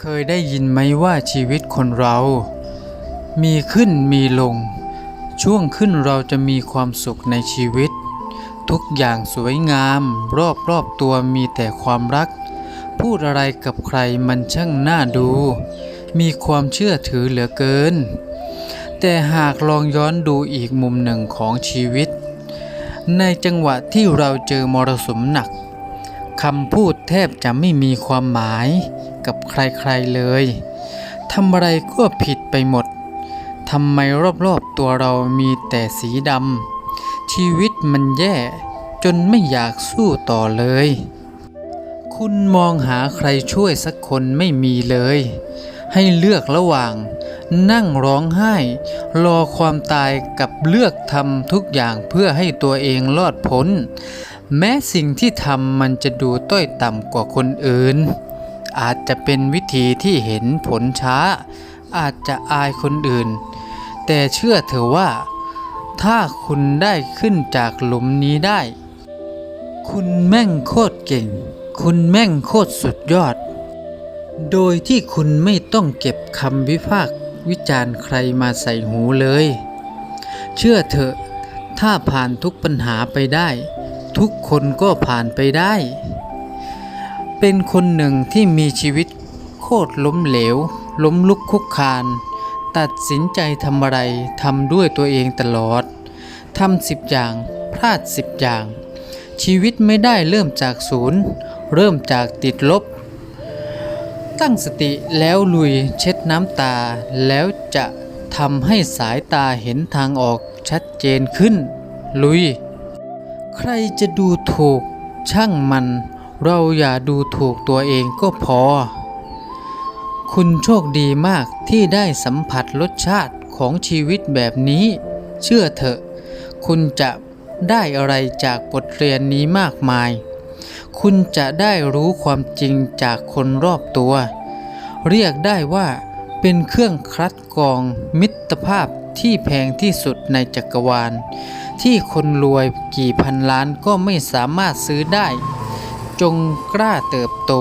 เคยได้ยินไหมว่าชีวิตคนเรา มีขึ้นมีลง ช่วงขึ้นเราจะมีความสุขในชีวิต ทุกอย่างสวยงาม รอบรอบตัวมีแต่ความรัก พูดอะไรกับใครมันช่างน่าดู มีความเชื่อถือเหลือเกิน แต่หากลองย้อนดูอีกมุมหนึ่งของชีวิต ในจังหวะที่เราเจอมรสุมหนักคำพูดแทบจะไม่มีความหมาย กับใครๆเลยทำอะไรก็ผิดไปหมดทำไมรอบๆตัวเรามีแต่สีดำชีวิตมันแย่จนไม่อยากสู้ต่อเลย คุณมองหาใครช่วยสักคนไม่มีเลย ให้เลือกระหว่าง นั่งร้องไห้ รอความตายกับเลือกทำทุกอย่างเพื่อให้ตัวเองรอดพ้น แม้สิ่งที่ทำมันจะดูต้อยต่ำกว่าคนอื่น อาจจะเป็นวิธีที่เห็นผลช้า อาจจะอายคนอื่น แต่เชื่อเถอะว่า ถ้าคุณได้ขึ้นจากหลุมนี้ได้ คุณแม่งโคตรเก่ง คุณแม่งโคตรสุดยอด โดยที่คุณไม่ต้องเก็บคำวิพากษ์วิจารณ์ใครมาใส่หูเลย เชื่อเถอะ ถ้าผ่านทุกปัญหาไปได้ ทุกคนก็ผ่านไปได้ เป็นคนหนึ่งที่มีชีวิตโคตรล้มเหลว ล้มลุกคุกคาน ตัดสินใจทำอะไรทำด้วยตัวเองตลอดทำสิบอย่างพลาดสิบอย่าง ชีวิตไม่ได้เริ่มจากศูนย์ เริ่มจากติดลบ ตั้งสติแล้วลุยเช็ดน้ำตา แล้วจะทำให้สายตาเห็นทางออกชัดเจนขึ้น ลุย ใครจะดูถูกช่างมัน เราอย่าดูถูกตัวเองก็พอ คุณโชคดีมากที่ได้สัมผัสรสชาติของชีวิตแบบนี้ เชื่อเถอะ คุณจะได้อะไรจากบทเรียนนี้มากมาย คุณจะได้รู้ความจริงจากคนรอบตัว เรียกได้ว่าเป็นเครื่องคัดกรองมิตรภาพที่แพงที่สุดในจักรวาล ที่คนรวยกี่พันล้านก็ไม่สามารถซื้อได้ จงกล้าเติบโต